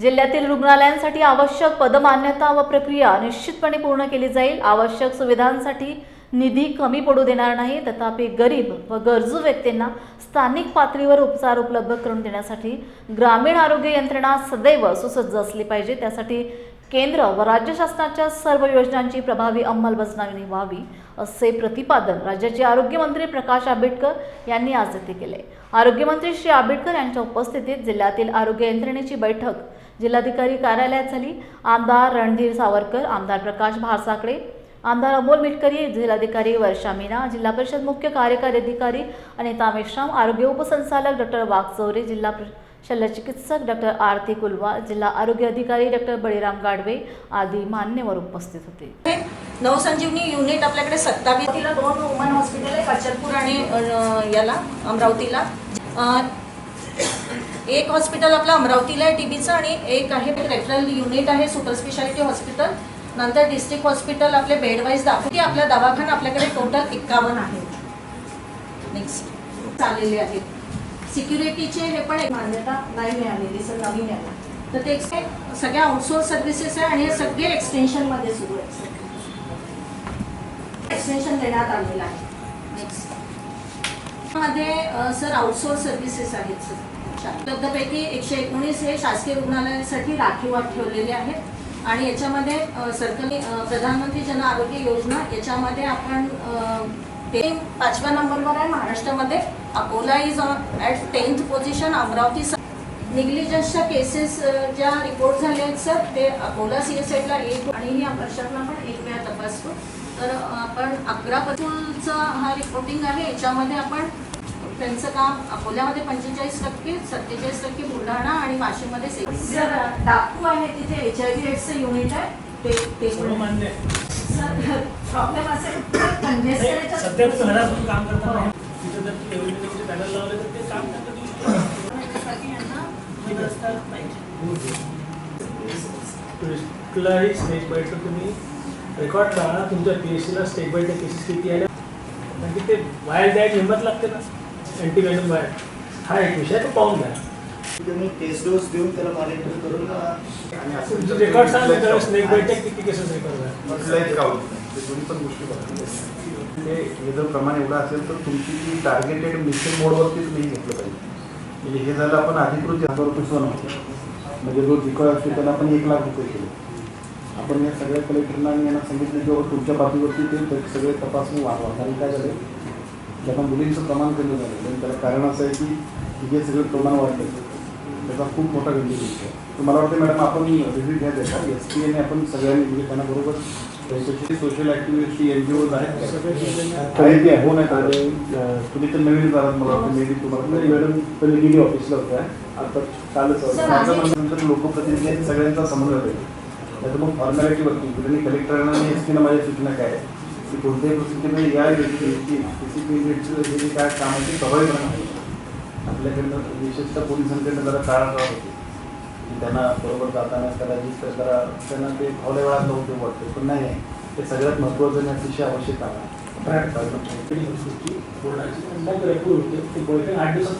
जिल्ह्यातील रुग्णालयांसाठी आवश्यक पदमान्यता व प्रक्रिया निश्चितपणे पूर्ण केली जाईल. आवश्यक सुविधांसाठी निधी कमी पडू देणार नाही. तथापि गरीब व गरजू व्यक्तींना स्थानिक पातळीवर उपचार उपलब्ध करून देण्यासाठी ग्रामीण आरोग्य यंत्रणा सदैव सुसज्ज असली पाहिजे. त्यासाठी केंद्र व राज्य शासनाच्या सर्व योजनांची प्रभावी अंमलबजावणी व्हावी असे प्रतिपादन राज्याचे आरोग्यमंत्री प्रकाश आंबेडकर यांनी आज येथे केले. आरोग्यमंत्री श्री आंबेडकर यांच्या उपस्थितीत जिल्ह्यातील आरोग्य यंत्रणेची बैठक जिल्हाधिकारी कार्यालयात झाली. आमदार रणधीर सावरकर आमदार प्रकाश भारसाकडे आमदार अमोल मिटकरी जिल्हाधिकारी वर्षा मीना जिल्हा परिषद मुख्य कार्यकारी अधिकारी अनिता मेश्राम आरोग्य उपसंचालक डॉक्टर वाघचौरे जिल्हा शल्यचिकित्सक डॉक्टर आरती कुलवा जिल्हा आरोग्य अधिकारी डॉक्टर बळीराम गाडवे आदी मान्यवर उपस्थित होते. नवसंजीवनी युनिट आपल्याकडे सत्तावीस तिला दोन वुमन हॉस्पिटल आहे कचरपूर आणि याला अमरावतीला. एक हॉस्पिटल आपलं अमरावतीला आहे टीबीचं आणि एक आहे रेफरल युनिट आहे सुपर स्पेशालिटी हॉस्पिटल नंतर डिस्ट्रिक्ट हॉस्पिटल आपले बेडवाईज दाखवते. आपला दवाखाना आपल्याकडे टोटल एक्कावन्न आहे. नेक्स्ट चाललेले आहेत सिक्युरिटीचे हे पण एक मान्यता नाही मिळालेली सर नवीन याला तर ते सगळ्या आउटसोर्स सर्व्हिसेस आहे आणि हे सगळे एक्सटेन्शनमध्ये सुरू आहेत एक्सटेन्शन देण्यात आलेलं आहे. नेक्स्टमध्ये सर आउटसोर्स सर्व्हिसेस आहेत सर उपलब्धपैकी एकशे एकोणीस हे शासकीय रुग्णालयासाठी राखीव ठेवलेले आहेत. आणि याच्यामध्ये सरकारी प्रधानमंत्री जन आरोग्य योजना याच्यामध्ये आपण ते पाचव्या नंबरवर आहे महाराष्ट्रामध्ये. Akola is at tenth position Amravati निग्लिजन्सच्या cases ज्या रिपोर्ट झाले आहेत सर ते अकोला सी एस एडला एक आणि या वर्षातला पण एक वेळा तपासतो. तर आपण अकरा पतूलचा हा रिपोर्टिंग आहे. याच्यामध्ये आपण त्यांचं काम अकोल्यामध्ये पंचेचाळीस टक्के सत्तेचाळीस टक्के बुलढाणा आणि वाशिममध्ये से- सर डाकू आहे तिथे एच आय व्ही एड्सचं युनिट आहे. ते. सर प्रॉब्लेम असेल. कुठलाही स्टेज बाय तुम्ही रेकॉर्ड करा तुमच्या पी एस सीला स्टेज बाय केसेस किती आल्या? की ते बाहेर द्यायची हिंमत लागते ना. अँटीबायोटिक बाहेर. हा एक विषय तो पाहून घ्या. तुम्ही टेस्ट डोस देऊन त्याला मॉनिटर करून आणि असं तुमचे रेकॉर्ड सांगा स्नेक बायटेक किती केसेस रेकॉर्ड आहे दोन्ही पण गोष्टी म्हणजे हे जर प्रमाण एवढं असेल तर तुमची ती टार्गेटेड मिशन मोडवरती तुम्ही हे घेतलं पाहिजे. म्हणजे हे झालं आपण अधिकृत हजार रुपये नव्हतं म्हणजे जो जिकळ असतो त्याला आपण एक लाख रुपये केले. आपण या सगळ्या कलेक्टरना आणि यांना सांगितलं की तुमच्या बाजूवरती ते सगळे तपासणी वाढवा. कारण काय झालं? आता मुलींचं प्रमाण कमी झालं. आणि त्याला कारण असं आहे की हे सगळं प्रमाण वाढलं त्याचा खूप मोठा गंभीर विषय आहे. तर मला वाटतं मॅडम आपण रिव्ह्यू घ्या त्याचा. एस पी एने आपण सगळ्यांनी म्हणजे त्यांना बरोबर त्यांच्याशी social activity N G Os आहेत? काही ते हो नाही आणि तुम्ही तर नवीन झालात मला वाटतं मे बी तुम्हाला नाही मॅडम पहिले गेली ऑफिसला होत्या. आता कालच नंतर लोकप्रतिनिधी आहेत, सगळ्यांचा समन्वय होईल नाही तर मग फॉर्मॅलिटीवरती तुम्ही कलेक्टरांना आणि एस पीना माझ्या सूचना काय आहे की कोणत्याही परिस्थितीमध्ये या युनिटचं हे जे काय काम सवय ते आपल्याकडनं विशेषतः पोलिसांकडनं जरा टाळाटाळ होते त्यांना बरोबर जाताना कदाचित जरा त्यांना ते फावल्या वेळात नव्हते वाटते पण नाही. आहे ते सगळ्यात महत्त्वाचं आणि अतिशय आवश्यक आहे.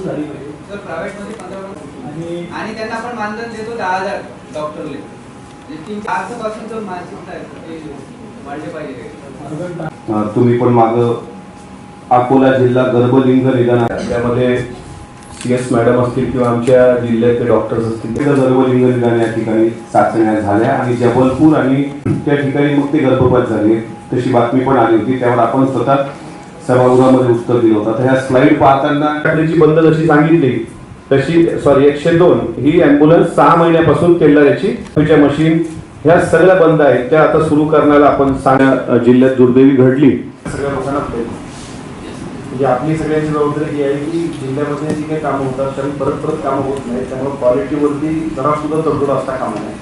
झाली आणि आणि त्यांना आपण मानधन देतो दहा हजार डॉक्टरले. जे तीन चार पासूनचं मानसिकता आहे तुम्ही पण माग अकोला जिल्हा गर्भलिंग निदान त्यामध्ये सी एस मॅडम असतील किंवा आमच्या जिल्ह्यातले डॉक्टर्स असतील ते गर्भलिंग निदान या ठिकाणी चाचण्या झाल्या आणि जबलपूर आणि त्या ठिकाणी मग ते गर्भपात झाले. तशी बातमी पण आली होती. त्यावर आपण स्वतः सभागृहामध्ये उत्तर दिलं होतं. तर ह्या स्लाइड पाहताना त्याची बंद जशी सांगितली तशी सॉरी एकशे दोन ही अँब्युलन्स सहा महिन्यापासून तेलाऱ्याची तिच्या मशीन ह्या सगळ्या बंद आहेत. त्या आता सुरू करण्याला आपण सांगा जिल्ह्यात दुर्दैवी घडली. सगळ्या लोकांना म्हणजे आपली सगळ्यांची जबाबदारी ही आहे की जिल्ह्यामध्ये जी काही कामं होतात त्यामुळे परत परत कामं होत नाही त्यामुळे क्वालिटीवरती जरा सुद्धा तडजोड असता कामा नाही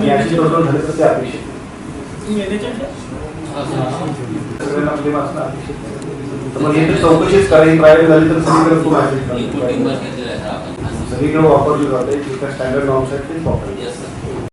आणि अशी तडजोड झाली तर ते अपेक्षित? सगळ्यांना म्हणजे अपेक्षित मग हे चौकशीच प्रायव्हेट झाली तर सगळीकडे खूप अपेक्षित आहे. सगळीकडे वापरली जाते. जे स्टँडर्ड नॉर्म्स आहेत तेच वापरले